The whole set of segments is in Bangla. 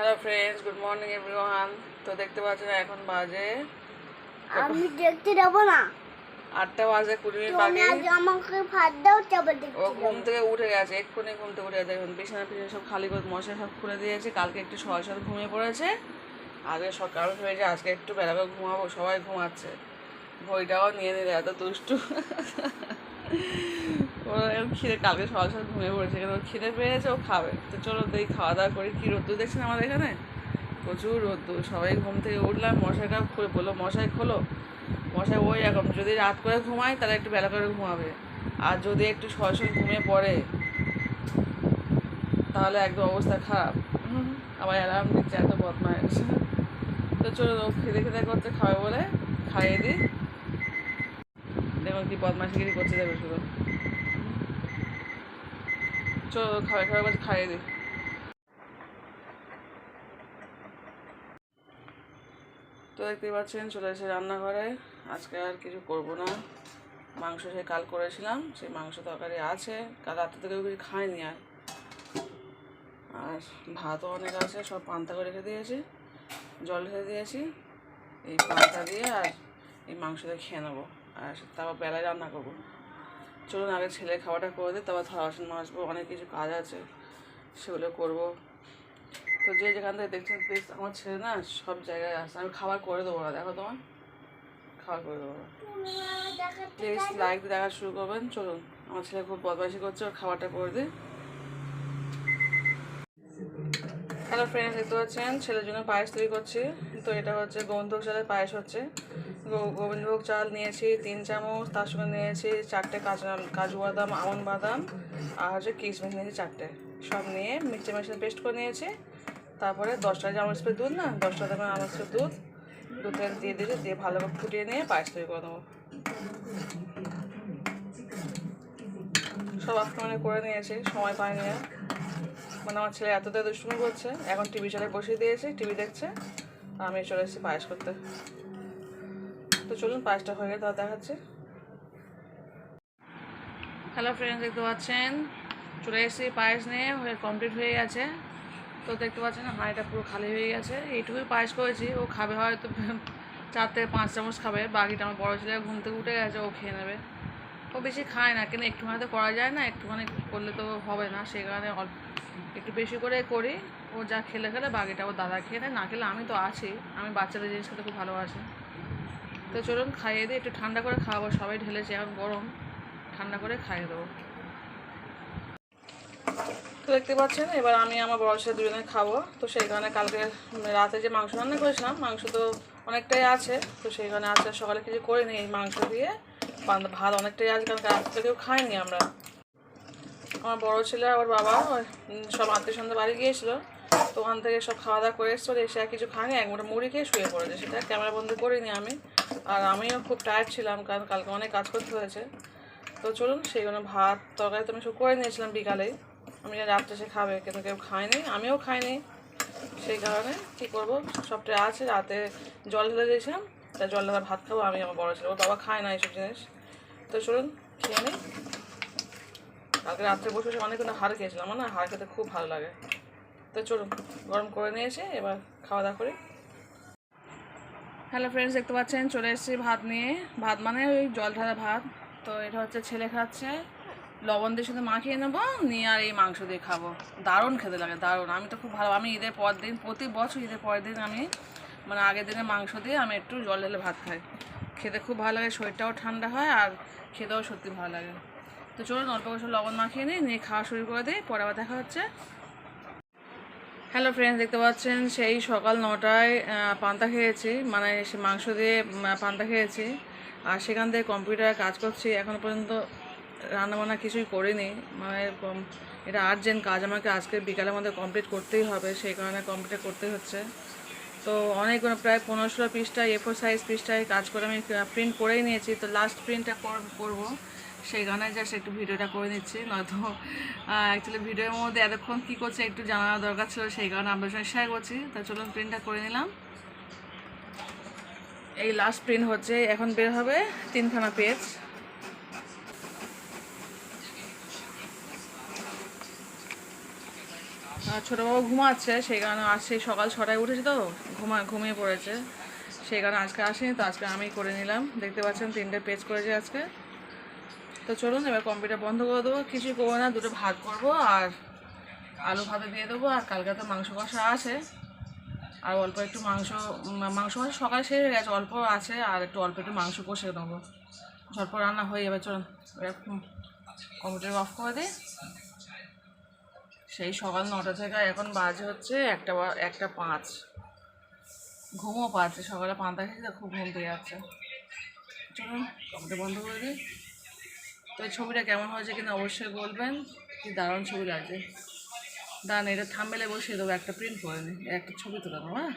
Hello friends good morning everyone তো দেখতে পাচ্ছেন এখন বাজে আমি দেখতে যাব না। আটটা বাজে কুড়ি মিনিট বাকি। আমাকে ভাত দাও ও দেখতে ঘুম থেকে উঠে গেছে এক্ষুনি ঘুম থেকে উঠে গেছে। এখন বিছানা পিছনে সব খালি করে মশা সব খুলে দিয়েছে। কালকে একটু সকাল সকাল ঘুমিয়ে পড়েছে। আগে সকাল হয়েছে আজকে একটু বেলা করে ঘুমাবো সবাই ঘুমাচ্ছে। বইটাও নিয়ে নিলে এত দুষ্টু। খিদে, কালকে সকাল সকাল ঘুমিয়ে পড়েছে ওর খিদে পেয়েছে, ও খাবে। তো চলো দেখি, খাওয়া দাওয়া করি। কী রোদ্দুর দেখছেন আমাদের এখানে? প্রচুর রোদ্দুর। সবাই ঘুম থেকে উঠলাম মশাইটা খুলে বলল, মশাই, খোলো। মশাই, ওই রকম যদি রাত করে ঘুমায়, তাহলে একটু বেলা করে ঘুমাবে। আর যদি একটু সরাসরি ঘুমিয়ে পড়ে, তাহলে একদম অবস্থা খারাপ। আবার অ্যালার্ম দিচ্ছে, এত বদমাইশ। তো চলো, ও খেতে খেতে করছে, খাবে বলে খাইয়ে দিই। দেখুন কি বদমাইশগিরি করছে দেখো শুধু। চলো খাবে খাবে বলছে খাইয়ে দিই তো দেখতেই পাচ্ছেন, চলে এসে রান্নাঘরে। আজকে আর কিছু করব না। মাংস সে কাল করেছিলাম, সেই মাংস তরকারি আছে। কাল রাতে থেকে কিছু খাইনি আর। আর ভাতও অনেক আছে, সব পান্তা করে রেখে দিয়েছি। জল ঢেলে দিয়েছি। এই পান্তা দিয়ে আর এই মাংসটা খেয়ে নেব। আর তারপর বেলায় রান্না করব। চলুন আগে ছেলে খাওয়াটা করে দিই, তারপর থালা বাসন মাজবো, অনেক কিছু কাজ আছে, সেগুলো করব। তো যে যেখান থেকে দেখছেন প্লিজ আমার ছেলে না সব জায়গায় আসে। আমি খাবার করে দেবো না, দেখো তোমার? খাবার করে দেবো প্লিজ লাইক দেখা শুরু করবেন, চলুন। আমার ছেলে খুব বদমাইশি করছে, ওর খাবারটা করে দিই। হ্যালো ফ্রেন্ডস দেখতে পাচ্ছেন? ছেলের জন্য পায়েস তৈরি করছি। তো এটা হচ্ছে গোবিন্দভোগ চালের পায়েস হচ্ছে। গোবিন্দভোগ চাল নিয়েছি, তিন চামচ, তার সঙ্গে নিয়েছি চারটে কাঁচা কাজু বাদাম, আমন বাদাম, আর হচ্ছে কিশমিশ নিয়েছি চারটে। সব নিয়ে মিক্সচার মেশিনে পেস্ট করে নিয়েছি। তারপরে দশটা চামচ স্প্রে দুধ না, দশটা চামচ স্প্রে দুধ দুধটা দিয়ে দিয়েছি, দিয়ে ভালো করে ফুটিয়ে নিয়ে পায়েস তৈরি করে দেবো সব আজকে মানে করে নিয়েছি, সময় পাইনি মানে আমার ছেলে এতটাই দুষ্টুমি করছে, এখন টিভি চালে বসিয়ে দিয়েছে, টিভি দেখছে আমি চলে এসেছি পায়েস করতে। তো চলুন, পায়েসটা হয়ে গেলে তাহলে দেখাচ্ছি। হ্যালো ফ্রেন্ডস দেখতে পাচ্ছেন? চলে এসেছি পায়েস নিয়ে হয়ে কমপ্লিট হয়ে গেছে। তো দেখতে পাচ্ছেন, হাঁড়িটা পুরো খালি হয়ে গেছে। এইটুকুই পায়েস করেছি, ও খাবে হয়তো চার থেকে পাঁচ চামচ খাবে, বাকিটা আমার বড়ো ছেলে ঘুম থেকে উঠে গেছে, ও খেয়ে নেবে। ও বেশি খায় না, কিন্তু একটুখানি তো করা যায় না, একটুখানি করলে তো হবে না সেই কারণে অল্প একটু বেশি করে করি। ও যা খেলে খেলে বাকিটা ও দাদা খেয়ে নেয়, না খেলে আমি তো আছি, আমি বাচ্চাদের জিনিস খেতে খুব ভালোবাসি। তো চলুন খাইয়ে দিই একটু ঠান্ডা করে খাওয়াবো, সবাই ঢেলেছে, এখন গরম। ঠান্ডা করে খাইয়ে দেবো। তো দেখতে পাচ্ছেন, এবার আমি আমার বড় ছেলে দুজনে খাব। তো সেই কারণে কালকে রাতে যে মাংস রান্না করেছিলাম, মাংস তো অনেকটাই আছে। তো সেই কারণে আজকে সকালে কিছু করিনি এই মাংস দিয়ে। ভাত অনেকটাই আছে, কারণ রাত থেকেও খাইনি আমরা। আমার বড় ছেলে আর ওর বাবা সব আত্মীয় সন্ধ্যা বাড়ি গিয়েছিল। তো ওখান থেকে সব খাওয়া দাওয়া করে এসেছিল এসে আর কিছু খায়নি, এক মোটা মুড়ি খেয়ে শুয়ে পড়েছে। সেটা ক্যামেরা বন্ধ করিনি আমি। আর আমিও খুব টায়ার্ড ছিলাম, কারণ কালকে অনেক কাজ করতে হয়েছে। তো চলুন, সেই জন্য ভাত, তরকারি তো আমি সব করে নিয়েছিলাম বিকালেই আমি রাত্রে সে খাবে, কিন্তু কেউ খায়নি, আমিও খাইনি। সেই কারণে কী করব সবটাই আছে, রাতে জল ঢেলে দিয়েছিলাম, তা জল ঢালা ভাত খাব, আমি আমার বড় ছেলে বাবা খায় না এইসব জিনিস। তো চলুন, খেয়ে নিই। কালকে রাত্রে বসে বসে অনেকক্ষণ হাড় খেয়েছিলাম না হাড় খেতে খুব ভালো লাগে। তো চলুন, গরম করে নিয়েছি, এবার খাওয়া দাওয়া করি। হ্যালো ফ্রেন্ডস দেখতে পাচ্ছেন, চলে এসেছি ভাত নিয়ে। ভাত মানে ওই জল ঢালা ভাত। তো এটা হচ্ছে ছেলে খাচ্ছে। লবণ দিয়ে শুধু মাখিয়ে নেব, নিয়ে আর এই মাংস দিয়ে খাব। দারুণ খেতে লাগে, দারুণ। আমি তো খুব ভালো, আমি ঈদের পর দিন, প্রতি বছর ঈদের পরের দিন আমি মানে আগের দিনে মাংস দিয়ে আমি একটু জল ঢেলে ভাত খাই। খেতে খুব ভালো লাগে, শরীরটাও ঠান্ডা হয় আর খেতেও সত্যি ভালো লাগে। তো চলুন, অল্প কিছু লবণ মাখিয়ে নিই, নিয়ে খাওয়া শুরু করে দিই, পরে আবার দেখা হচ্ছে। হ্যালো ফ্রেন্ডস দেখতে পাচ্ছেন? সেই সকাল নটায় পান্তা খেয়েছি। মানে সে মাংস দিয়ে পান্তা খেয়েছি। আর সেখান থেকে কম্পিউটারে কাজ করছি। এখনও পর্যন্ত রান্নাবান্না কিছুই করিনি। মানে এটা আর্জেন্ট কাজ। আমাকে আজকে বিকালের মধ্যে কমপ্লিট করতেই হবে। সেই কারণে কমপ্লিট করতে হচ্ছে। তো অনেকগুলো প্রায় পনেরো ষোলো পৃষ্ঠায় এ ফোর সাইজ পৃষ্ঠায় কাজ করে আমি প্রিন্ট করেই নিয়েছি। তো লাস্ট প্রিন্টটা করব। সেই কারণে জাস্ট একটু ভিডিওটা করে নিচ্ছি, নয়তো অ্যাকচুয়ালি ভিডিওর মধ্যে এতক্ষণ কী করছে একটু জানা দরকার ছিল, সেই কারণে আপনার সঙ্গে শেয়ার করছি। তা চলুন প্রিন্টটা করে নিলাম। এই লাস্ট প্রিন্ট হচ্ছে, এখন বের হবে তিনখানা পেজ আর ছোটো বাবু ঘুমাচ্ছে, সেই কারণে আজ সেই সকাল ছটায় উঠেছে তো, ঘুমা, ঘুমিয়ে পড়েছে। সেই কারণে আজকে আসেনি, তো আজকে আমি করে নিলাম। দেখতে পাচ্ছেন তিনটে পেজ করেছে আজকে। তো চলুন, এবার কম্পিউটার বন্ধ করে দেবো। কিছু করব না, দুটো ভাত করব আর আলু ভাতে দিয়ে দেবো, আর কালকে তো মাংস কষা আছে। আর অল্প একটু মাংস মাংস মানে সকালে শেষ হয়ে গেছে, অল্প আছে, আর একটু অল্প একটু মাংস কষে নেব। ঝটপট রান্না হয়ে যাবে, চলুন। কম্পিউটার অফ করে দিই। সেই সকাল নটা থেকে এখন বাজে হচ্ছে একটা একটা পাঁচ। ঘুমও পাচ্ছে, সকালে পান্তা খেয়েছে খুব ঘুম পেয়ে যাচ্ছে। চলুন, কম্পিউটার বন্ধ করে দিই। তো ছবিটা কেমন হয়েছে কিনা অবশ্যই বলবেন। কি দারুণ ছবি লাগছে। দাঁড়ান, এটা থামবেলে বসিয়ে দেবো, একটা প্রিন্ট করে নিই একটা ছবি তুলে দেবো হ্যাঁ?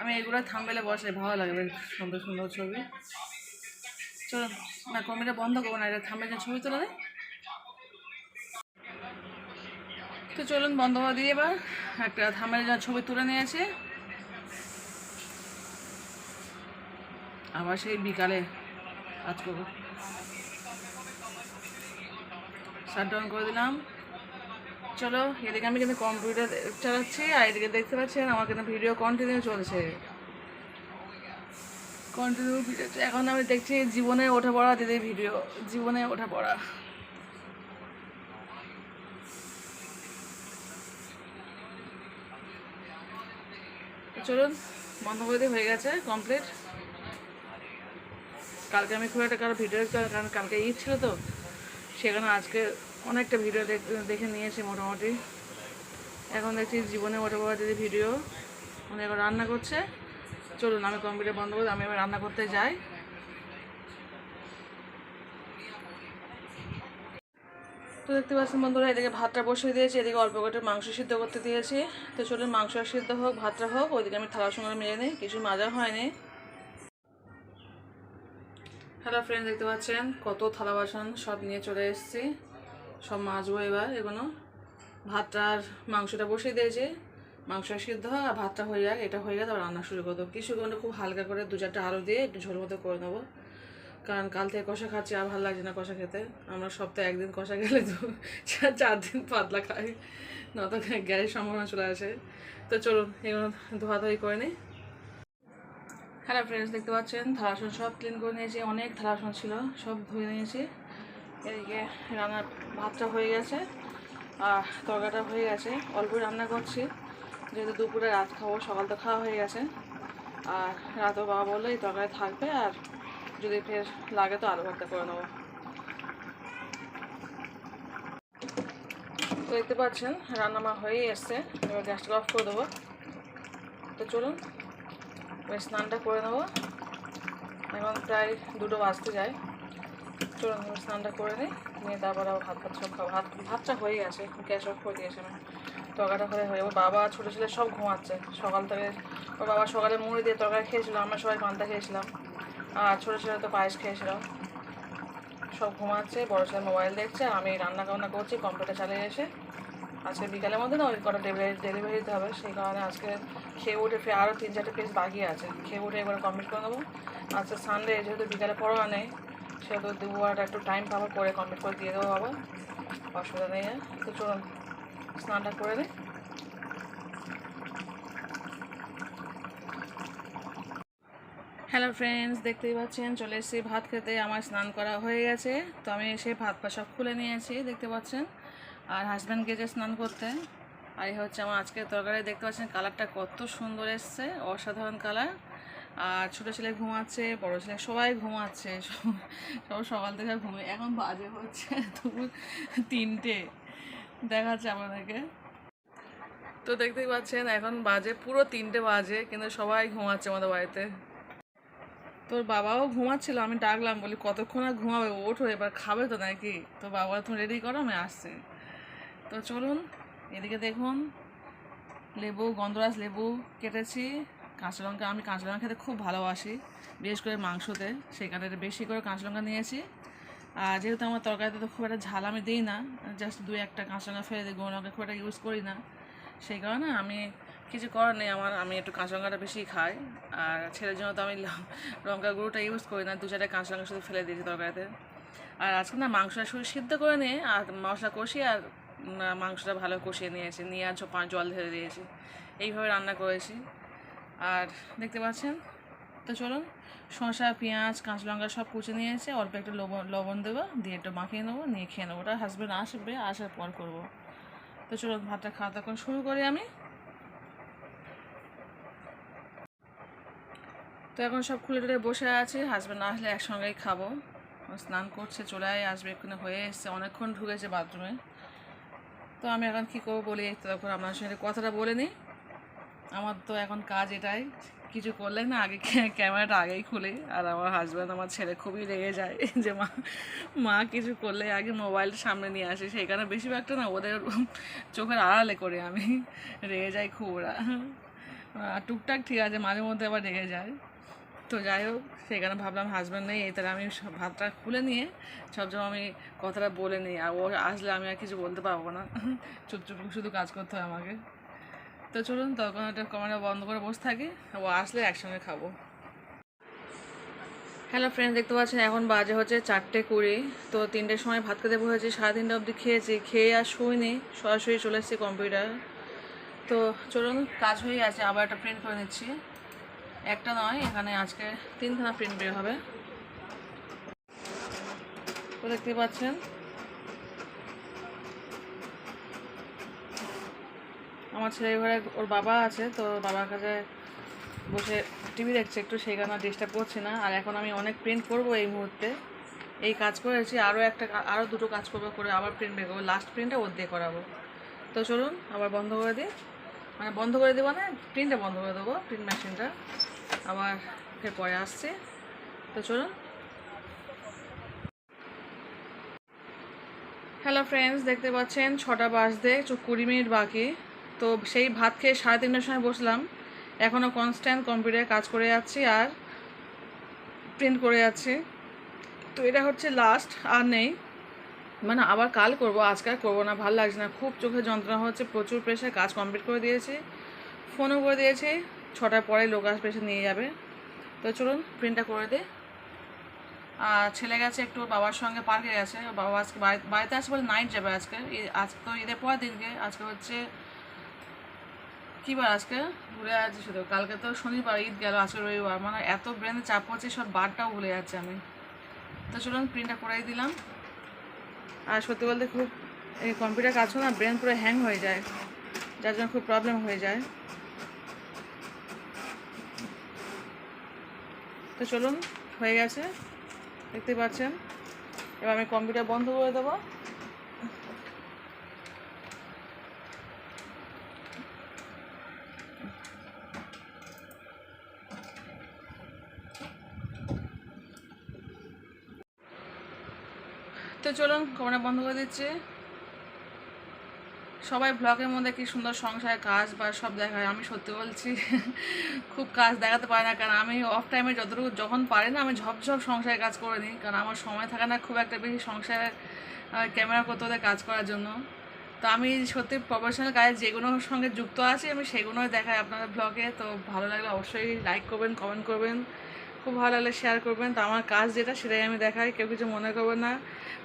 আমি এগুলো থামবেলে বসে ভালো লাগবে সুন্দর সুন্দর ছবি। চলুন, না কমিটা বন্ধ করব না, এটা থামবেলে ছবি তুলে তো চলুন, বন্ধ করে দিয়ে এবার। একটা থামের যা ছবি তুলে নিয়েছি। আবার সেই বিকালে কাজ করব। শাট ডাউন করে দিলাম। চলো, এদিকে আমি কিন্তু কম্পিউটার চালাচ্ছি, আর এদিকে দেখতে পাচ্ছেন আমার কিন্তু ভিডিও কন্টিনিউ চলছে। কন্টিনিউ ভিডিও এখন আমি দেখছি জীবনে ওঠা পড়া দিদির ভিডিও জীবনে ওঠা পড়া। চলুন, বন্ধ করে হয়ে গেছে কমপ্লিট কালকে আমি খুব একটা কারও ভিডিও কারণ কালকে ঈদ ছিল তো, সেখানে আজকে অনেকটা ভিডিও দেখে নিয়েছি মোটামুটি। এখন দেখছি জীবনে বাবা দিদি ভিডিও উনি এখন রান্না করছে, চলুন আমি কম্পিউটার বন্ধ করে আমি এবার রান্না করতে যাই। তো দেখতে পাচ্ছেন বন্ধুরা, এদিকে ভাতটা বসিয়ে দিয়েছি, এদিকে অল্প করে মাংস সিদ্ধ করতে দিয়েছি। তো চলুন মাংস সিদ্ধ হোক, ভাতটা হোক, ওইদিকে আমি থালার সঙ্গে মেরে নিই, কিছু মাজা হয়নি। হ্যালো ফ্রেন্ড দেখতে পাচ্ছেন কত থালা বাসন সব নিয়ে চলে এসেছি। সব মাজবো এবার এগুলো ভাতটা আর মাংসটা বসিয়ে দিয়েছি। মাংস সিদ্ধ হয় আর ভাতটা হয়ে যাক, এটা হয়ে গেলে তারপর রান্না শুরু করতো কিছু করে খুব হালকা করে দু চারটা আলু দিয়ে একটু ঝোল মতো করে নেব। কারণ কাল থেকে কষা খাচ্ছি, আর ভালো লাগছে না কষা খেতে। আমরা সপ্তাহে একদিন কষা খেলে তো চার দিন পাতলা খাই। নত গ্যাসের সম্ভাবনা চলে আসে। তো চলুন, এগুলো ধোয়াধুয়ি করে নিই। হ্যালো ফ্রেন্ডস দেখতে পাচ্ছেন? থালাসন সব ক্লিন করে নিয়েছি। অনেক থালাসন ছিল, সব ধুয়ে নিয়েছি। এদিকে রান্নার ভাতটা হয়ে গেছে, আর তরকারিটা হয়ে গেছে। অল্প রান্না করছি, যেহেতু দুপুরে রাত খাব, সকাল তো খাওয়া হয়ে গেছে। আর রাতেও বাবা বলল এই তরকারি থাকবে, আর যদি ফের লাগে তো আলু ভর্তা করে নেব। তো দেখতে পাচ্ছেন রান্না মা হয়েই এসছে। এবার গ্যাসটা অফ করে দেবো। তো চলুন স্নানটা করে নেব। এখন প্রায় দুটো বাজতে যায়। চলুন স্নানটা করে নিই। নিয়ে তারপর আবার ভাত ভাত সব খাব। ভাত, ভাতটা হয়ে গেছে গ্যাস অফ করে দিয়েছে আমি তরকারিটা হয়ে হয়ে বাবা, ছোটো ছেলে সব ঘুমাচ্ছে। সকাল থেকে ওর বাবা সকালে মুড়ি দিয়ে তরকারি খেয়েছিল, আমরা সবাই পান্তা খেয়েছিলাম। আর ছোটো ছেলে তো পায়েস খেয়েছিলাম সব ঘুমাচ্ছে, বড় ছেলে মোবাইল দেখছে, আমি রান্না বান্না করছি, কম্পিউটার চালিয়ে এসে। আজকে বিকালের মধ্যে না ওই কটা ডেলিভারি ডেলিভারি দিতে হবে, সেই কারণে আজকে খেয়ে উঠে ফের আরও তিন চারটে পেজ বাকি আছে। খেয়ে উঠে এবার কমপ্লিট করে নেব। আজকে সানডে যেহেতু বিকালে পড়া নেই সেহেতু দুবার একটু টাইম পাবো করে কমপ্লিট করে দিয়ে দেবো বাবা। অসুবিধা নেই আর। তো স্নানটা করে নিই হ্যালো ফ্রেন্ডস দেখতেই পাচ্ছেন, চলে এসেছি ভাত খেতে, আমার স্নান করা হয়ে গেছে। তো আমি এসে ভাত পা সব খুলে নিয়েছি, দেখতে পাচ্ছেন। আর হাজব্যান্ড গেছে স্নান করতে, আর হচ্ছে আমার আজকের তরকারি, দেখতে পাচ্ছেন কালারটা কত সুন্দর এসছে, অসাধারণ কালার আর ছোটো ছেলে ঘুমাচ্ছে, বড় ছেলে, সবাই ঘুমাচ্ছে। সব- সকাল থেকে ঘুমে এখন বাজে হচ্ছে দুপুর তিনটে। দেখাচ্ছে আমাদেরকে তো দেখতেই পাচ্ছেন, এখন বাজে, পুরো তিনটে বাজে, কিন্তু সবাই ঘুমাচ্ছে আমাদের বাড়িতে। তোর বাবাও ঘুমাচ্ছিল, আমি ডাকলাম, বলি, কতক্ষণ আর ঘুমাবে? ওঠো, এবার খাবে তো নাকি? তো বাবা তুমি রেডি করো, আমি আসছি। তো চলুন, এদিকে দেখুন, লেবু, গন্ধরাজ লেবু কেটেছি। কাঁচা লঙ্কা আমি কাঁচা লঙ্কা খেতে খুব ভালোবাসি, বিশেষ করে মাংসতে। কারণে বেশি করে কাঁচা লঙ্কা নিয়েছি। আর যেহেতু আমার তরকারিতে তো খুব একটা ঝাল আমি দিই না জাস্ট দুই একটা কাঁচা লঙ্কা ফেলে দিই গুঁড়ো লঙ্কা খুব একটা ইউজ করি না। সেই কারণে আমি কিছু করার নেই, আমার, আমি একটু কাঁচা লঙ্কাটা বেশি খাই। আর ছেলের জন্য তো আমি লঙ্কা গুঁড়োটা ইউজ করি না দু চারটে কাঁচা লঙ্কা শুধু ফেলে দিয়েছি তরকারিতে। আর আজকে না মাংসটা শুধু সিদ্ধ করে নিয়ে, আর মশলা কষি আর মাংসটা ভালো কষিয়ে নিয়েছি, নিয়ে আর জ- জল ঢেলে দিয়েছি। এইভাবে রান্না করেছি। আর দেখতে পাচ্ছেন? তো চলুন, শসা, পেঁয়াজ, কাঁচা লঙ্কা সব কুচে নিয়েছে, অল্প একটু লবণ লবণ দেবো, দিয়ে একটু মাখিয়ে নেব, নিয়ে খেয়ে নেব। ওটা হাজব্যান্ড আসবে, আসার পর করব। তো চলুন, ভাতটা খাওয়া তখন শুরু করি আমি। তো এখন সব খুলে টুলে বসে আছি হাজব্যান্ড আসলে একসঙ্গেই খাব। স্নান করছে চলে আসবে, এক্ষুনি হয়ে এসছে, অনেকক্ষণ ঢুকেছে বাথরুমে তো আমি এখন কী করব বলি তখন আপনার সঙ্গে কথাটা বলে নিই। আমার তো এখন কাজ এটাই, কিছু করলে না আগে ক্যামেরাটা আগেই খুলে। আর আমার হাজব্যান্ড আমার ছেলে খুবই রেগে যায় যে মা মা কিছু করলে আগে মোবাইলটা সামনে নিয়ে আসে। সেইখানে বেশিরভাগটা না ওদের চোখের আড়ালে করে আমি। রেগে যাই খুব ওরা। টুকটাক ঠিক আছে, মাঝে মধ্যে আবার রেগে যায়। তো যাই হোক সেখানে ভাবলাম হাজব্যান্ড নেই তাহলে আমি ভাতটা খুলে নিয়ে সব সবসময় আমি কথাটা বলে নিই। আর ও আসলে আমি আর কিছু বলতে পারব না। চুপ চুপ শুধু কাজ করতে হয় আমাকে। তো চলুন তখন একটা ক্যামেরা বন্ধ করে বসে থাকি। ও আসলে একসঙ্গে খাব। হ্যালো ফ্রেন্ড দেখতে পাচ্ছেন এখন বাজে হচ্ছে চারটে কুড়ি। তো তিনটের সময় ভাত খেতে বসেছি সাড়ে তিনটে অবধি খেয়েছি, খেয়ে আর শুইনি, সরাসরি চলে এসেছি কম্পিউটার তো চলুন, কাজ হয়ে আছে আবার একটা প্রিন্ট করে নিচ্ছি। একটা নয়, এখানে আজকে তিনখানা প্রিন্ট বের হবে। তো দেখতে পাচ্ছেন আমার ছেলে ঘরে ওর বাবা আছে, তো বাবার কাছে বসে টিভি দেখছে একটু, সেই কারণে ডিস্টার্ব করছি না। আর এখন আমি অনেক প্রিন্ট করব এই মুহূর্তে। এই কাজ করেছি আরও একটা আরও দুটো কাজ করব করে আবার প্রিন্ট বের করব। লাস্ট প্রিন্টটা ওর দিয়ে করাবো। তো চলুন, আবার বন্ধ করে দিই। মানে বন্ধ করে দেবো না প্রিন্টটা বন্ধ করে দেবো প্রিন্ট মেশিনটা আবার ফের পরে আসছে। তো চলুন। হ্যালো ফ্রেন্ডস দেখতে পাচ্ছেন, ছটা বাজতে কুড়ি মিনিট বাকি। তো সেই ভাত খেয়ে সাড়ে তিনটার সময় বসলাম। এখনও কনস্ট্যান্ট কম্পিউটারে কাজ করে যাচ্ছি আর প্রিন্ট করে যাচ্ছি। তো এটা হচ্ছে লাস্ট আর নেই। মানে আবার কাল করব, আজকে আর করব না, ভালো লাগছে না। খুব চোখে যন্ত্রণা হচ্ছে, প্রচুর প্রেশার কাজ কমপ্লিট করে দিয়েছি। ফোনও করে দিয়েছি, ছটার পরে লোক আসবে, এসে নিয়ে যাবে। তো চলুন প্রিন্টটা করে দে। আর ছেলে গেছে একটু বাবার সঙ্গে পার্কে গেছে। বাবা আজকে বাড়ি- বাড়িতে আসে বলে নাইট যাবে আজকে। আজকে তো ঈদের পরের দিনকে, আজকে হচ্ছে কী বার আজকে? ভুলে যাচ্ছি শুধু। কালকে তো শনিবার, ঈদ গেল, আজকে রবিবার। মানে এত ব্রেনে চাপ হচ্ছে সব বারটাও ভুলে যাচ্ছে আমি। তো চলুন প্রিন্টটা করাই দিলাম। আর সত্যি বলতে খুব এই কম্পিউটার কাজ না ব্রেন পুরো হ্যাং হয়ে যায়। যার জন্য খুব প্রবলেম হয়ে যায়। তো চলুন, হয়ে গেছে। দেখতে পাচ্ছেন। এবার আমি কম্পিউটার বন্ধ করে দেবো। তো চলুন কমরা বন্ধ করে দিচ্ছি। সবাই ব্লগের মধ্যে কি সুন্দর সংসারের কাজ বা সব দেখায়, আমি সত্যি বলছি, খুব কাজ দেখাতে পারি না, কারণ আমি অফ টাইমে যতটুকু, যখন পারি না, আমি ঝপঝপ সংসারের কাজ করে নিই কারণ আমার সময় থাকে না খুব একটা বেশি সংসারের ক্যামেরা করতে হতে কাজ করার জন্য। তো আমি সত্যি প্রফেশনাল কাজে যেগুলোর সঙ্গে যুক্ত আছি, আমি সেগুলোই দেখাই আপনাদের ব্লগে, তো ভালো লাগলে অবশ্যই লাইক করবেন কমেন্ট করবেন। খুব ভালো লাগলে শেয়ার করবেন। তো আমার কাজ যেটা সেটাই আমি দেখাই, কেউ কিছু মনে করবেন না।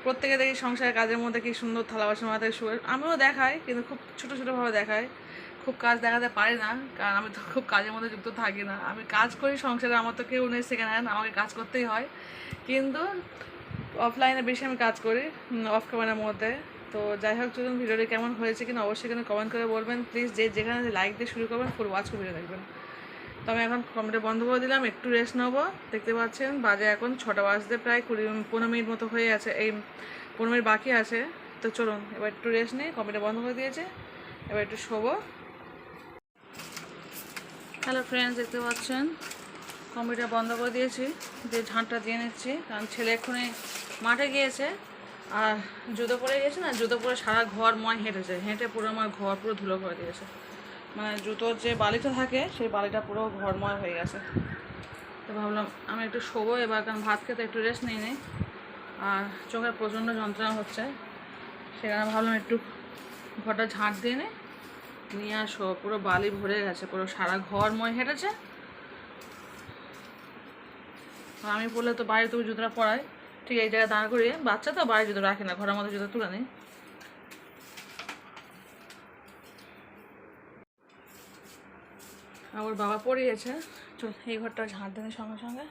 প্রত্যেকে দেখি সংসারের কাজের মধ্যে কি সুন্দর থালা বাসন মাথায় শুয়ে আমিও দেখাই, কিন্তু খুব ছোটো ছোটোভাবে দেখাই। খুব কাজ দেখাতে পারি না, কারণ আমি তো খুব কাজের মধ্যে যুক্ত থাকি না। আমি কাজ করি, সংসারে আমার তো কেউ নেই সেখানে, আমাকে কাজ করতেই হয়। কিন্তু অফলাইনে বেশি আমি কাজ করি অফ ক্যামেরার মধ্যে। তো যাই হোক, চলুন, ভিডিওটি কেমন হয়েছে কিনা অবশ্যই কিন্তু কমেন্ট করে বলবেন। প্লিজ যে যেখানে লাইক দিয়ে শুরু করবেন ফুল ওয়াচ করে ভিডিও দেখবেন। তো আমি এখন কম্পিউটার বন্ধ করে দিলাম, একটু রেস্ট নেব। দেখতে পাচ্ছেন, বাজে এখন ছটা বাজতে প্রায় কুড়ি, পনেরো মিনিট মতো হয়ে আছে, এই পনেরো মিনিট বাকি আছে। তো চলুন, এবার একটু রেস্ট নিই কম্পিউটার বন্ধ করে দিয়েছে, এবার একটু শোবো। হ্যালো ফ্রেন্ডস দেখতে পাচ্ছেন কম্পিউটার বন্ধ করে দিয়েছি দিয়ে ঝাঁটটা দিয়ে নিচ্ছি, কারণ ছেলে এক্ষুনি মাঠে গিয়েছে, আর জুতো পরে গেছে না, জুতো পরে সারা ঘর ময় হেঁটেছে, হেঁটে পুরো আমার ঘর পুরো ধুলো করে দিয়েছে। মানে জুতোর যে বালিটা থাকে, সেই বালিটা পুরো ঘরময় হয়ে গেছে। তো ভাবলাম আমি একটু শোবো এবার, কারণ ভাত খেতে একটু রেস্ট নিয়ে নিই আর চোখের প্রচণ্ড যন্ত্রণা হচ্ছে। সেখানে ভাবলাম একটু ঘরটা ঝাঁট দিয়ে নিই নিয়ে আসো পুরো বালি ভরে গেছে, পুরো সারা ঘর ময় হেঁটেছে আমি বললে তো বাইরে তুমি জুতোটা পরাই। ঠিক এই জায়গায় দাঁড় করিয়ে, বাচ্চা তো বাইরে জুতো রাখে না, ঘরের মধ্যে জুতো তুলে নিই আবার বাবা পড়িয়েছে চল এই ঘরটা ঝাঁট দেবে সঙ্গে সঙ্গে।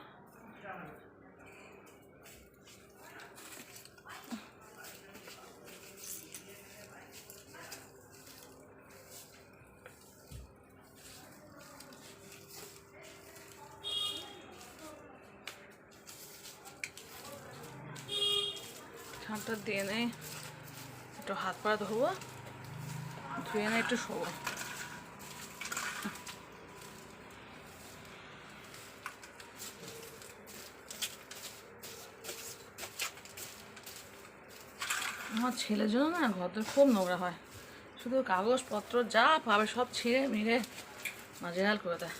ঝাঁটটা দিয়ে নেই। একটু হাত পা ধোবো, ধুয়ে না একটু শোবো। আমার ছেলের জন্য না ঘরটা খুব নোংরা হয়। শুধু কাগজপত্র যা পাবে সব ছিঁড়ে মিড়ে নাজেহাল করে দেয়।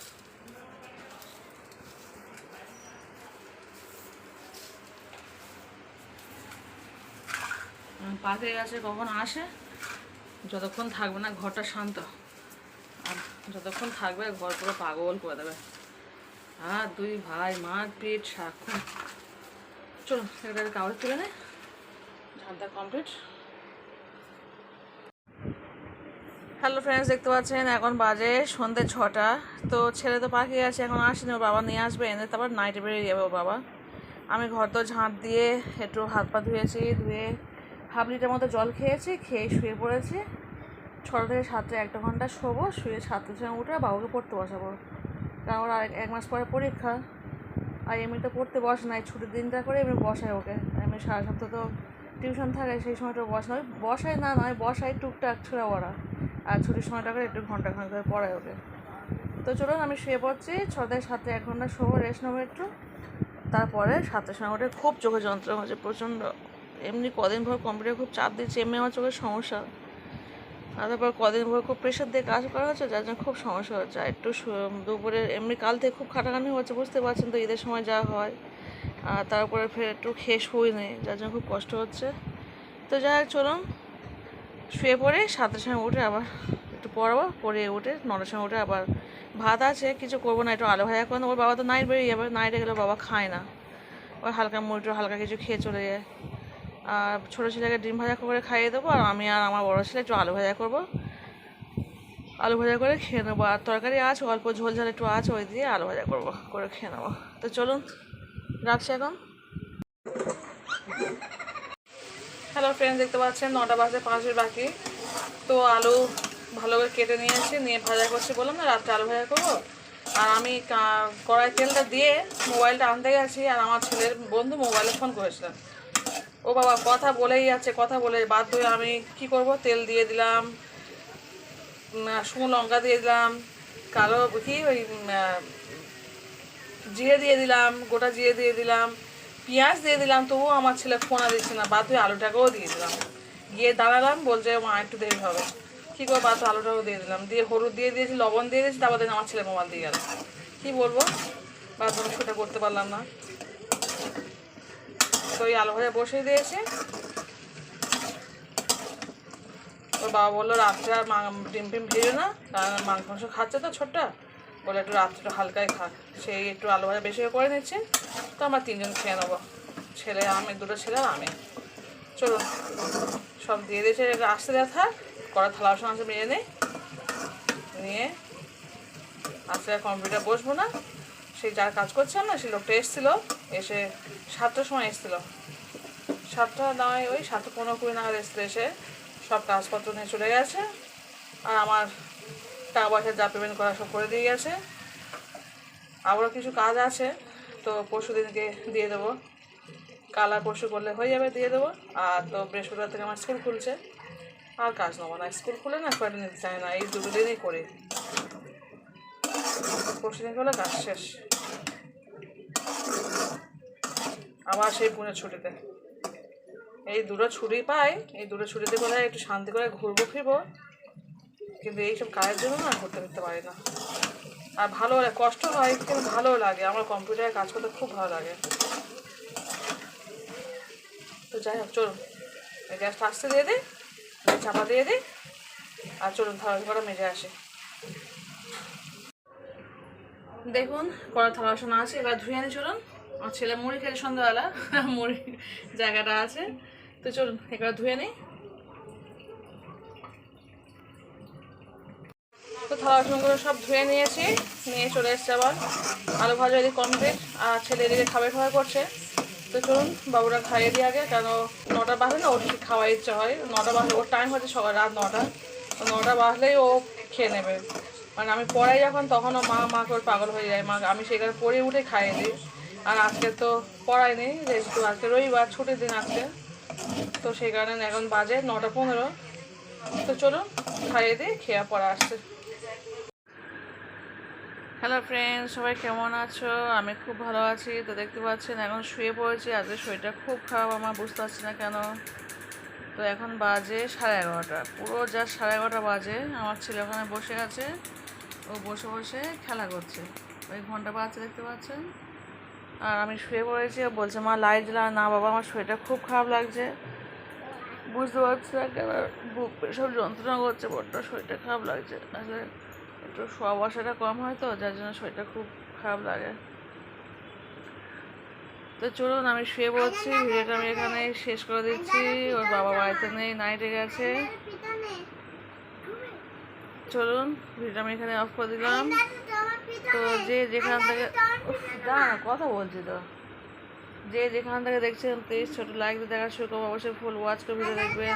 পাখি গাছে কখন আসে, যতক্ষণ থাকবে না ঘরটা শান্ত। আর যতক্ষণ থাকবে ঘর পুরো পাগল করে দেবে। আর দুই ভাই মার পেট সাক্ষণ চলো এটা কাগজ তুলে নে। ঝালটা কমপ্লিট হ্যালো ফ্রেন্ডস দেখতে পাচ্ছেন এখন বাজে সন্ধ্যে ছটা। তো ছেলে তো পাখি আছে, এখন আসেনি, ওর বাবা নিয়ে আসবে, এনে তারপর নাইটে বেরিয়ে যাবে ওর বাবা। আমি ঘর তো ঝাঁট দিয়ে একটু হাত পা ধুয়েছি, ধুয়ে হাফ লিটার মতো জল খেয়েছি, খেয়ে শুয়ে পড়েছি। ছটা থেকে সাতটা, একটা ঘণ্টা শোবো, শুয়ে সাতটার সময় উঠে বাবুকে পড়তে বসাবো। কারণ ওর এক মাস পরে পরীক্ষা। আর এমনিতে পড়তে বসে না ছুটির দিনটা করে এমনি বসায় ওকে। এমনি সারা সপ্তাহ তো টিউশন থাকে, সেই সময়টা ওই বসায় না, নয়, বসায় টুকটাক ছুড়ে ওরা। আর ছুটির সময়টা করে একটু ঘণ্টা ঘণ্টা করে পড়ায় ওকে। তো চলুন আমি শুয়ে পড়ছি ছটায় সাতটা এক ঘণ্টা শোবো রেস্ট নেব একটু। তারপরে সাতটার সময় উঠে খুব চোখে যন্ত্রণা হচ্ছে প্রচণ্ড। এমনি কদিন ভর কম্পিউটার খুব চাপ দিচ্ছে, এমনি আমার চোখের সমস্যা। আর তারপর কদিন ভর খুব প্রেশার দিয়ে কাজ করা হচ্ছে, যার জন্য খুব সমস্যা হচ্ছে। আর একটু দুপুরে, এমনি কাল থেকে খুব খাটাখানি হচ্ছে, বুঝতে পারছেন তো ঈদের সময় যা হয়। আর তারপরে ফের একটু খেয়ে শুই নেই, যার জন্য খুব কষ্ট হচ্ছে। তো যাই হোক, চলুন, শুয়ে পড়ে সাতটার সময় উঠে আবার একটু পড়াবো, পড়ে উঠে নটার সময় উঠে আবার ভাত আছে, কিছু করব না, একটু আলু ভাজা করে ওর বাবা তো নাইট বেরিয়ে যাবে নাইটে গেলে বাবা খায় না। ওই হালকা মুড়ি, হালকা কিছু খেয়ে চলে যায়। আর ছোটো ছেলেকে ডিম ভাজা করে খাইয়ে দেবো, আর আমি আর আমার বড়ো ছেলে একটু আলু ভাজা করব। আলু ভাজা করে খেয়ে নেব। আর তরকারি আছে, অল্প ঝোল ঝাল একটু আছে, ওই দিয়ে আলু ভাজা করব, করে খেয়ে নেব। তো চলুন রাখছি এখন। হ্যালো ফ্রেন্ডস দেখতে পাচ্ছেন, নটা বাজে পাঁচের বাকি। তো আলু ভালো করে কেটে নিয়েছি, নিয়ে ভাজা করছি বললাম না, রাত্রে আলু ভাজা করব। আর আমি কড়াই তেলটা দিয়ে মোবাইলটা আনতে গেছি, আর আমার ছেলের বন্ধু মোবাইলে ফোন করেছিলেন ও বাবা, কথা বলেই যাচ্ছে, কথা বলে বাধ্য হয়ে আমি কি করব? তেল দিয়ে দিলাম শুকনো লঙ্কা দিয়ে দিলাম, কালো কি ওই জিরে দিয়ে দিলাম, গোটা জিরে দিয়ে দিলাম, পেঁয়াজ দিয়ে দিলাম, তবুও আমার ছেলে ফোনা দিচ্ছে না বাধ্য হয়ে আলুটাকেও দিয়ে দিলাম। গিয়ে দাঁড়ালাম, বলছে, মা, একটু দেরি হবে। কী করে বাধ্য আলুটাও দিয়ে দিলাম। দিয়ে হলুদ দিয়ে দিয়েছি, লবণ দিয়ে দিয়েছি, তারপর আমার ছেলে মোবাইল দিয়ে গেল। কী বলব? বাধ্য আমি সেটা করতে পারলাম না। তো ওই আলু ভাজা বসিয়ে দিয়েছি। ওর বাবা বলল, রাত্রে আর ডিম ফিম ভেজে না মাংস মাংস খাচ্ছে তো ছোটটা। বলে একটু রাত্রে হালকাই খাক সেই একটু আলু ভাজা বেশি করে নিচ্ছে, তো আমরা তিনজন খেয়ে নেব। ছেলে আমি, দুটো ছেলে আমি। চলুন, সব দিয়ে দিয়েছে আসতে দেওয়া থাক, কড়া থালা বাসন আছে মেরে নেই নিয়ে আজকে কম্পিউটার বসবো না। সেই যার কাজ করছিলাম না সেই লোকটা এসেছিল, এসে সাতটার সময় এসেছিল। সাতটা নয় ওই সাতটা পনেরো কুড়ি নাগাদ এসেছিল এসে। সব কাজপত্র নিয়ে চলে গেছে। আর আমার টাকা পয়সা যা পেমেন্ট করা সব করে দিয়ে গেছে। আবারও কিছু কাজ আছে, তো পরশু দিনকে দিয়ে দেবো। কাল আর পরশু করলে হয়ে যাবে, দিয়ে দেবো। আর তো বৃহস্পতিবার থেকে আমার স্কুল খুলছে। আর কাজ নেব না স্কুল খুলে না কয়টা নিতে চায় না, এই দুটো দিনই করি। পরশু দিন হলে কাজ শেষ। আবার সেই পুনে ছুটিতে। এই দুটো ছুটি পাই, এই দুটো ছুটিতে করে একটু শান্তি করে ঘুরবো, ফিরবো। কিন্তু এইসব কাজের জন্য না ঘুরতে ফিরতে পারি না। আর ভালো লাগে, কষ্ট হয়, কিন্তু ভালো লাগে। আমার কম্পিউটারে কাজ করতে খুব ভালো লাগে। তো যাই হোক, চলুন। গ্যাসটা আসতে দিয়ে দিই চাপা দিয়ে দিই আর চলুন থালা করা মেজে আসে। দেখুন, কড়া থালা বাসন আছে, এবার ধুয়ে আনি চলুন। আমার ছেলে মুড়ি খেলে সন্ধ্যাবেলা মুড়ি জায়গাটা আছে। তো চলুন, এবার ধুয়ে নিই তো থালা বাসনগুলো সব ধুয়ে নিয়েছি। নিয়ে চলে এসছে আবার। আলু ভাজা এদিকে কমপ্লিট আর ছেলে এদিকে খাবার খাবার করছে। তো চলুন, বাবুরা খাইয়ে দিয়ে আগে, কেন নটা বাজলে না, ওর খাওয়ার ইচ্ছা হয়। নটা বাজলে ওর টাইম হচ্ছে সকাল রাত নটা। তো নটা বাজলেই ও খেয়ে নেবে। মানে আমি পড়াই যখন, তখন ও মা মা করে পাগল হয়ে যায়। মা আমি সেখানে পড়ে উঠে খাইয়ে দিই। আর আজকে তো পড়াইনি যেহেতু আজকে রবিবার, ছুটির দিন আজকে। তো সেই কারণে এখন বাজে নটা পনেরো। তো চলুন, খাইয়ে দিই খেয়ে পড়া আসছে। হ্যালো ফ্রেন্ড সবাই কেমন আছো? আমি খুব ভালো আছি। তো দেখতে পাচ্ছেন, এখন শুয়ে পড়েছি। আজকে শরীরটা খুব খারাপ, আমার বুঝতে পারছি না কেন। তো এখন বাজে সাড়ে এগারোটা। পুরো যা সাড়ে এগারোটা বাজে। আমার ছেলে ওখানে বসে আছে। ও বসে বসে খেলা করছে। ওই ঘণ্টা বাজছে দেখতে পাচ্ছেন। আর আমি শুয়ে পড়েছি। বলছে, মা লাইট জ্বালা না, বাবা, আমার শরীরটা খুব খারাপ লাগছে। বুঝতে পারছি না কেন। বুক সব যন্ত্রণা করছে, বড্ড শরীরটা খারাপ লাগছে। আসলে একটু শোয়া বসাটা কম হয় তো, যার জন্য শরীরটা খুব খারাপ লাগে। তো চলুন, আমি শুয়ে পড়ছি, ভিডিওটা আমি এখানে শেষ করে দিচ্ছি। ওর বাবা বাড়িতে নেই, নাইটে গেছে। চলুন, ভিডিওটা আমি এখানে অফ করে দিলাম। তো যে যেখান থেকে দাঁড়া কথা বলছি তো। যে যেখান থেকে দেখছেন প্লিজ ছোট লাইক দিয়ে দেখা শুরু করব অবশ্যই ফুল ওয়াচ করে ভিডিও দেখবেন।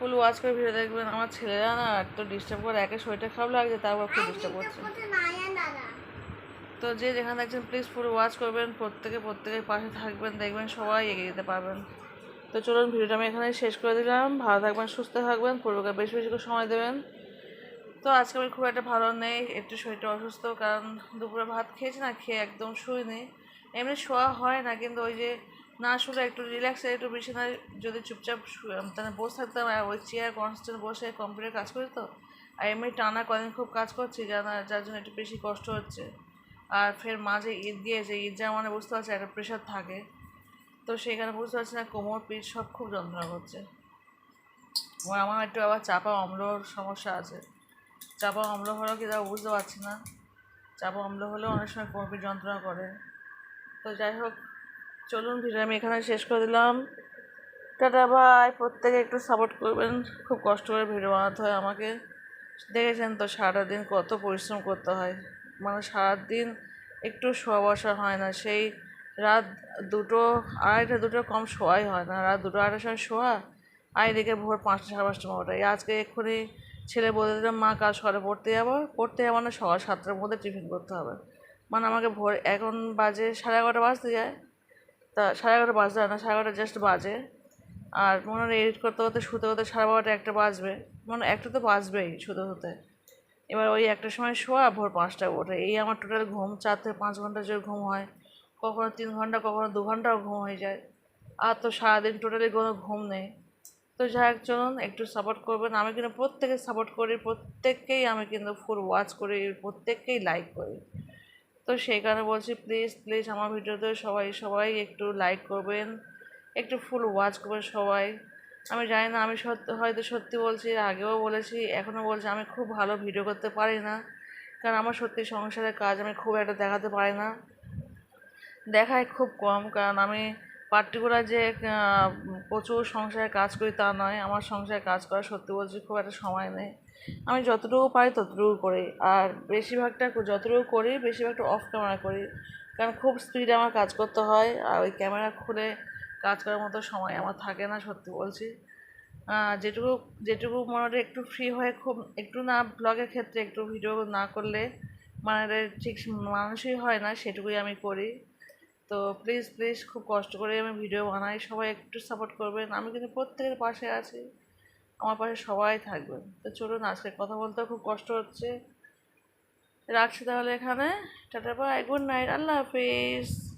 ফুল ওয়াচ করে ভিডিও দেখবেন আমার ছেলেরা না এত ডিস্টার্ব করে, একে শরীরটা খারাপ লাগছে, তারপর খুব ডিস্টার্ব করছে। তো যে যেখানে দেখছেন প্লিজ পুরো ওয়াচ করবেন, প্রত্যেকে প্রত্যেকের পাশে থাকবেন, দেখবেন সবাই এগিয়ে যেতে পারবেন। তো চলুন ভিডিওটা আমি এখানে শেষ করে দিলাম। ভালো থাকবেন, সুস্থ থাকবেন, পুরোকে বেশি বেশি করে সময় দেবেন। তো আজকে আমি খুব একটা ভালো নেই, একটু শরীরটা অসুস্থ, কারণ দুপুরে ভাত খেয়েছি না, খেয়ে একদম শুইনি। এমনি শোয়া হয় না, কিন্তু ওই যে না শুলে একটু রিল্যাক্সে একটু বিছানায় যদি চুপচাপ শু- মানে বসে থাকতাম, আর ওই চেয়ার কনস্ট্যান্ট বসে কম্পিউটার কাজ করি তো, আর এমনি টানা কদিন খুব কাজ করছি, যার যার জন্য একটু বেশি কষ্ট হচ্ছে। আর ফের মাঝে ঈদ গিয়েছে ঈদ যাওয়া মানে বুঝতে পারছি একটা প্রেশার থাকে। তো সেখানে বুঝতে পারছি না, কোমর, পিঠ সব খুব যন্ত্রণা করছে। আমার একটু আবার চাপা অম্লর সমস্যা আছে। চাপা অম্ল হলেও কি তাও বুঝতে পারছি না। চাপা অম্ল হলেও অনেক সময় কোমর, পিঠ যন্ত্রণা করে। তো যাই হোক চলুন ভিডিও আমি এখানে শেষ করে দিলাম। টাটা ভাই প্রত্যেকে একটু সাপোর্ট করবেন। খুব কষ্ট করে ভিডিও বানাতে হয় আমাকে। দেখেছেন তো সারাটা দিন কত পরিশ্রম করতে হয়। মানে সারাদিন একটু শোয়া বসা হয় না। সেই রাত দুটো, আড়াইটা দুটো কম শোয়াই হয় না। রাত দুটো, আড়াইটার সময় শোয়া, আর এদিকে ভোর পাঁচটা, সাড়ে পাঁচটা এই আজকে এক্ষুনি ছেলে বলে দিলাম, মা কাজ সকালে পড়তে যাব। পড়তে যাব না সকাল সাতটার মধ্যে টিফিন করতে হবে। মানে আমাকে ভোর এখন বাজে সাড়ে এগারোটা বাজতে যায়। তা সাড়ে এগারোটা হয় না, সাড়ে এগারোটা জাস্ট বাজে। আর মনে হয় এডিট করতে করতে, শুতে করতে সাড়ে বারোটা একটা বাজবে। মানে একটা তো বাজবেই শুতে হতে এবার ওই একটার সময় শোয়া, ভোর পাঁচটায় ওঠে। এই আমার টোটাল ঘুম, চার থেকে পাঁচ ঘণ্টা জোর ঘুম হয়, কখনো তিন ঘণ্টা, কখনো দু ঘন্টাও ঘুম হয়ে যায়। আর তো সারাদিন টোটালি কোনো ঘুম নেই। তো যাই হোক, চলুন, একটু সাপোর্ট করবেন। আমি কিন্তু প্রত্যেকে সাপোর্ট করি, প্রত্যেককেই আমি কিন্তু ফুল ওয়াচ করি, প্রত্যেককেই লাইক করি। তো সেই কারণে বলছি প্লিজ প্লিজ আমার ভিডিওতে সবাই সবাই একটু লাইক করবেন, একটু ফুল ওয়াচ করবেন সবাই। আমি জানি না, আমি সত্যি হয়তো সত্যি বলছি, আগেও বলেছি, এখনও বলছি, আমি খুব ভালো ভিডিও করতে পারি না। কারণ আমার সত্যি সংসারের কাজ আমি খুব একটা দেখাতে পারি না। দেখায় খুব কম, কারণ আমি পার্টিকুলার যে প্রচুর সংসারে কাজ করি তা নয়। আমার সংসারে কাজ করা সত্যি বলছি খুব একটা সময় নেই। আমি যতটুকু পারি ততটুকু করি। আর বেশিরভাগটা যতটুকু করি, বেশিরভাগটা অফ ক্যামেরা করি। কারণ খুব স্পিডে আমার কাজ করতে হয়। আর ওই ক্যামেরা খুলে কাজ করার মতো সময় আমার থাকে না, সত্যি বলছি। যেটুকু যেটুকু মনে একটু ফ্রি হয়ে খুব, একটু না ব্লগের ক্ষেত্রে একটু ভিডিও না করলে মানে ঠিক মানুষই হয় না, সেটুকুই আমি করি। তো প্লিজ প্লিজ খুব কষ্ট করে আমি ভিডিও বানাই। সবাই একটু সাপোর্ট করবেন। আমি কিন্তু প্রত্যেকের পাশে আছি। আমার পাশে সবাই থাকবেন। তো চলুন, আজকে কথা বলতেও খুব কষ্ট হচ্ছে। রাখছি তাহলে এখানে। টাটা বাই গুড নাইট আল্লাহ হাফিজ।